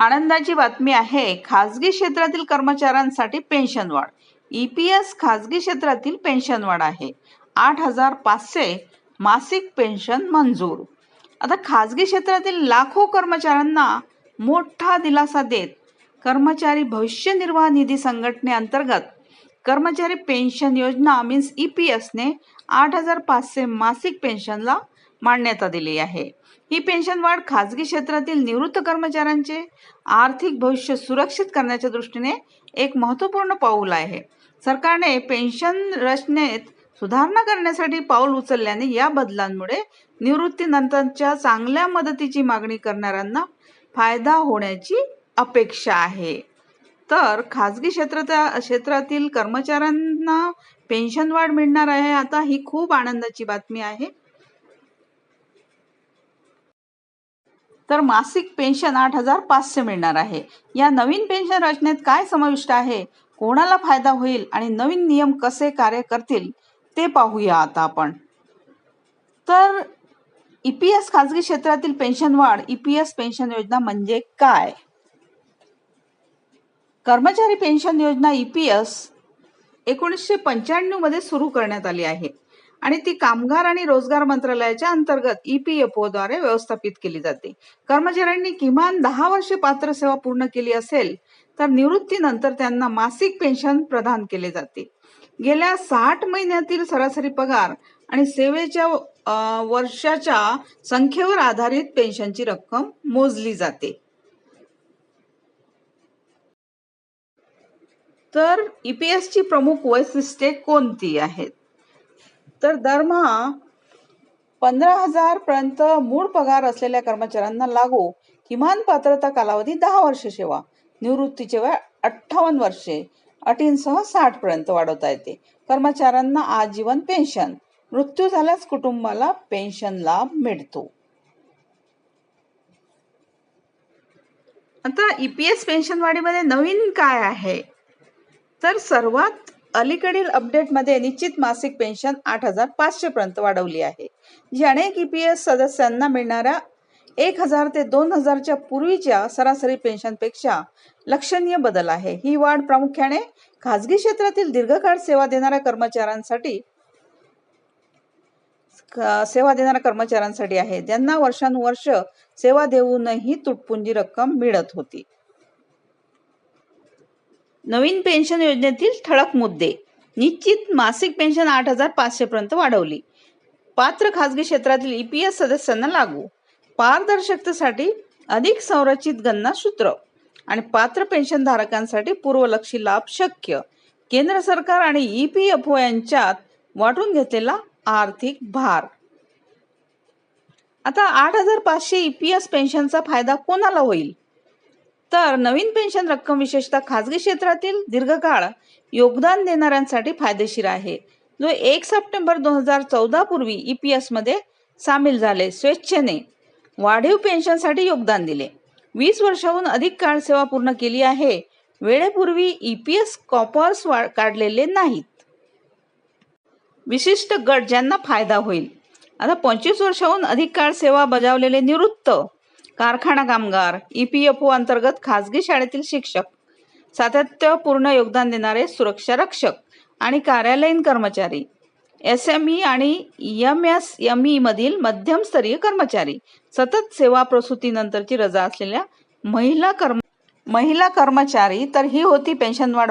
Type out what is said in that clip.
आनंदाची बातमी आहे खासगी क्षेत्रातील कर्मचाऱ्यांसाठी पेन्शन वाढ. ई पी एस खासगी क्षेत्रातील पेन्शन वाढ आहे. आठ हजार पाचशे मासिक पेन्शन मंजूर. आता खासगी क्षेत्रातील लाखो कर्मचाऱ्यांना मोठा दिलासा देत कर्मचारी भविष्य निर्वाह निधी संघटनेअंतर्गत कर्मचारी पेन्शन योजना मीन्स ई पी एसने आठ हजार पाचशे मासिक पेन्शनला मान्यता दिली आहे. ही पेन्शन वाढ खाजगी क्षेत्रातील निवृत्त कर्मचाऱ्यांचे आर्थिक भविष्य सुरक्षित करण्याच्या दृष्टीने एक महत्त्वपूर्ण पाऊल आहे. सरकारने पेन्शन रचनेत सुधारणा करण्यासाठी पाऊल उचलल्याने या बदलांमुळे निवृत्तीनंतरच्या चांगल्या मदतीची मागणी करणाऱ्यांना फायदा होण्याची अपेक्षा आहे. तर खाजगी क्षेत्राच्या क्षेत्रातील कर्मचाऱ्यांना पेन्शन वाढ मिळणार आहे आता ही खूप आनंदाची बातमी आहे. तर मासिक पेन्शन आठ हजार पाचशे मिळणार आहे. या नवीन पेन्शन रचनेत काय समाविष्ट आहे? कोणाला फायदा होईल आणि नवीन नियम कसे कार्य करतील ते पाहूया आता आपण. तर ई पी एस खाजगी क्षेत्रातील पेन्शन वाढ ई पी एस पेन्शन योजना म्हणजे काय? कर्मचारी पेन्शन योजना ई पी एस एकोणीसशे पंच्याण्णवमध्ये सुरू करण्यात आली आहे. आणि ती कामगार आणि रोजगार मंत्रालयाच्या अंतर्गत ईपीएफओ द्वारे व्यवस्थापित केली जाते. कर्मचाऱ्यांनी किमान दहा वर्षे पात्र सेवा पूर्ण केली असेल तर निवृत्तीनंतर त्यांना मासिक पेन्शन प्रदान केले जाते. गेल्या साठ महिन्यातील सरासरी पगार आणि सेवेच्या वर्षाच्या संख्येवर आधारित पेन्शनची रक्कम मोजली जाते. तर ईपीएसची प्रमुख वैशिष्ट्ये कोणती आहेत? तर दरमहा पंधरा हजार पर्यंत मूळ पगार असलेल्या कर्मचाऱ्यांना लागू किमान पात्रता कालावधी दहा वर्ष सेवा. निवृत्तीचे वय अठ्ठावन्न वर्षे. अटींसह साठ पर्यंत वाढवता येते. कर्मचाऱ्यांना आजीवन पेन्शन. मृत्यू झाल्यास कुटुंबाला पेन्शन लाभ मिळतो. आता ई पी एस पेन्शन वाढीमध्ये नवीन काय आहे? तर सर्वात अलीकडील अपडेटमध्ये निश्चित मासिक पेन्शन आठ हजार पाचशे पर्यंत वाढवली आहे. जी अनेक ई पी एस सदस्यांना मिळणाऱ्या एक हजार ते दोन हजारच्या पूर्वीच्या सरासरी पेन्शनपेक्षा लक्षणीय बदल आहे. ही वाढ प्रामुख्याने खाजगी क्षेत्रातील दीर्घकाळ सेवा देणाऱ्या कर्मचाऱ्यांसाठी सेवा देणाऱ्या कर्मचाऱ्यांसाठी आहे. ज्यांना वर्षानुवर्ष सेवा देऊनही तुटपुंजी रक्कम मिळत होती. नवीन पेन्शन योजनेतील ठळक मुद्दे. निश्चित मासिक पेन्शन आठ हजार पाचशे पर्यंत वाढवली. पात्र खाजगी क्षेत्रातील ई पी एस सदस्यांना लागू. पारदर्शकतेसाठी अधिक संरचित गणना सूत्र आणि पात्र पेन्शन धारकांसाठी पूर्वलक्षी लाभ शक्य. केंद्र सरकार आणि ई पी एफ ओ यांच्यात वाटून घेतलेला आर्थिक भार. आता आठ हजार पाचशे ई पी एस पेन्शनचा फायदा कोणाला होईल? तर नवीन पेन्शन रक्कम विशेषतः खाजगी क्षेत्रातील दीर्घकाळ योगदान देणाऱ्यांसाठी फायदेशीर आहे. जो एक सप्टेंबर दोन हजार चौदा पूर्वी ई पी एसमध्ये सामील झाले. स्वेच्छेने वाढीव पेन्शनसाठी योगदान दिले. वीस वर्षाहून अधिक काळ सेवा पूर्ण केली आहे. वेळेपूर्वी ई पी एस कॉपर्स वा- काढलेले नाहीत. विशिष्ट गट ज्यांना फायदा होईल. आता पंचवीस वर्षाहून अधिक काळ सेवा बजावलेले निवृत्त कारखाना कामगार ई पी एफ ओ अंतर्गत खाजगी शाळेतील शिक्षक सातत्यपूर्ण योगदान देणारे सुरक्षा रक्षक आणि कार्यालयीन कर्मचारी एस एम ई आणि एम एस एम ई मधील मध्यमस्तरीय कर्मचारी सतत सेवा प्रसूतीनंतरची रजा असलेल्या महिला कर्म महिला कर्मचारी तर ही होती पेन्शन वाढ